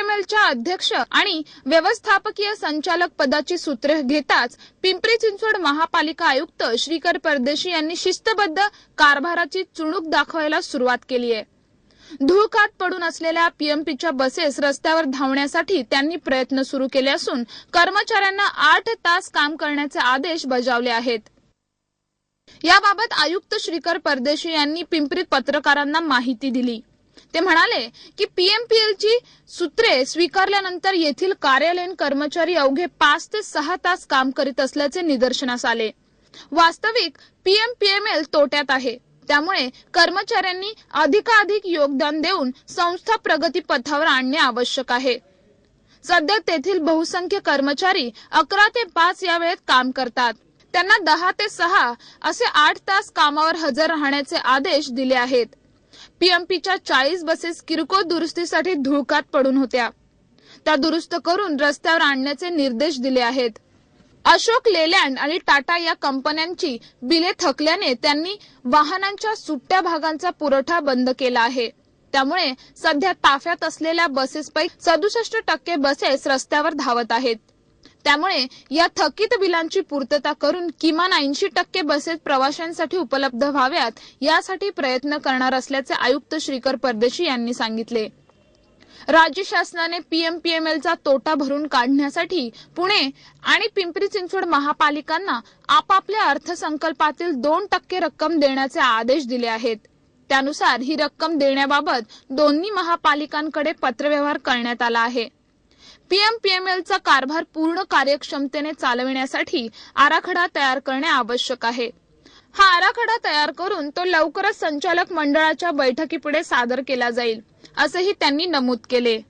पीएमएलच्या अध्यक्ष आणि व्यवस्थापकीय संचालक पदाची सूत्रे घेताच पिंपरी चिंचवड महापालिका आयुक्त श्रीकर परदेशी यांनी शिस्तबद्ध कारभाराची चुणूक दाखवायला सुरुवात केली आहे. धुळकात पडून असलेल्या पीएमपीच्या बसेस रस्त्यावर धावण्यासाठी त्यांनी प्रयत्न सुरू केले असून कर्मचाऱ्यांना आठ तास काम करण्याचे आदेश बजावले आहेत. याबाबत आयुक्त श्रीकर परदेशी यांनी पिंपरीत पत्रकारांना माहिती दिली. ते म्हणाले की पीएमपीएलची सूत्रे स्वीकारल्यानंतर येथील कार्यालयीन कर्मचारी अवघे पाच ते सहा तास काम करीत असल्याचे निदर्शनास आले. वास्तविक पीएमपीएमएल तोट्यात आहे. त्यामुळे कर्मचाऱ्यांनी अधिकाधिक योगदान देऊन संस्था प्रगती पथावर आणणे आवश्यक आहे. सध्या तेथील बहुसंख्य कर्मचारी अकरा ते पाच या वेळेत काम करतात. त्यांना दहा ते सहा असे आठ तास कामावर हजर राहण्याचे आदेश दिले आहेत. पीएमपीच्या चाळीस बसेस किरकोळ दुरुस्तीसाठी धुळकात पडून होत्या. त्या दुरुस्त करून रस्त्यावर आणण्याचे निर्देश दिले आहेत. अशोक लेलँड आणि टाटा या कंपन्यांची बिले थकल्याने त्यांनी वाहनांच्या सुट्ट्या भागांचा पुरवठा बंद केला आहे. त्यामुळे सध्या ताफ्यात असलेल्या बसेसपैकी सदुसष्ट टक्के बसेस रस्त्यावर धावत आहेत. त्यामुळे या थकीत बिलांची पूर्तता करून किमान ऐंशी टक्के बसेस प्रवाशांसाठी उपलब्ध व्हाव्यात यासाठी प्रयत्न करणार असल्याचे आयुक्त श्रीकर परदेशी यांनी सांगितले. राज्य शासनाने पीएमपीएमएलचा तोटा भरून काढण्यासाठी पुणे आणि पिंपरी चिंचवड महापालिकांना आपापल्या अर्थसंकल्पातील दोन टक्के रक्कम देण्याचे आदेश दिले आहेत. त्यानुसार ही रक्कम देण्याबाबत दोन्ही महापालिकांकडे पत्रव्यवहार करण्यात आला आहे. पीएमपीएमएलचा कारभार पूर्ण कार्यक्षमतेने चालविण्यासाठी आराखडा तयार करणे आवश्यक आहे. हा आराखडा तयार करून तो लवकरच संचालक मंडळाच्या बैठकीपुढे सादर केला जाईल असेही त्यांनी नमूद केले.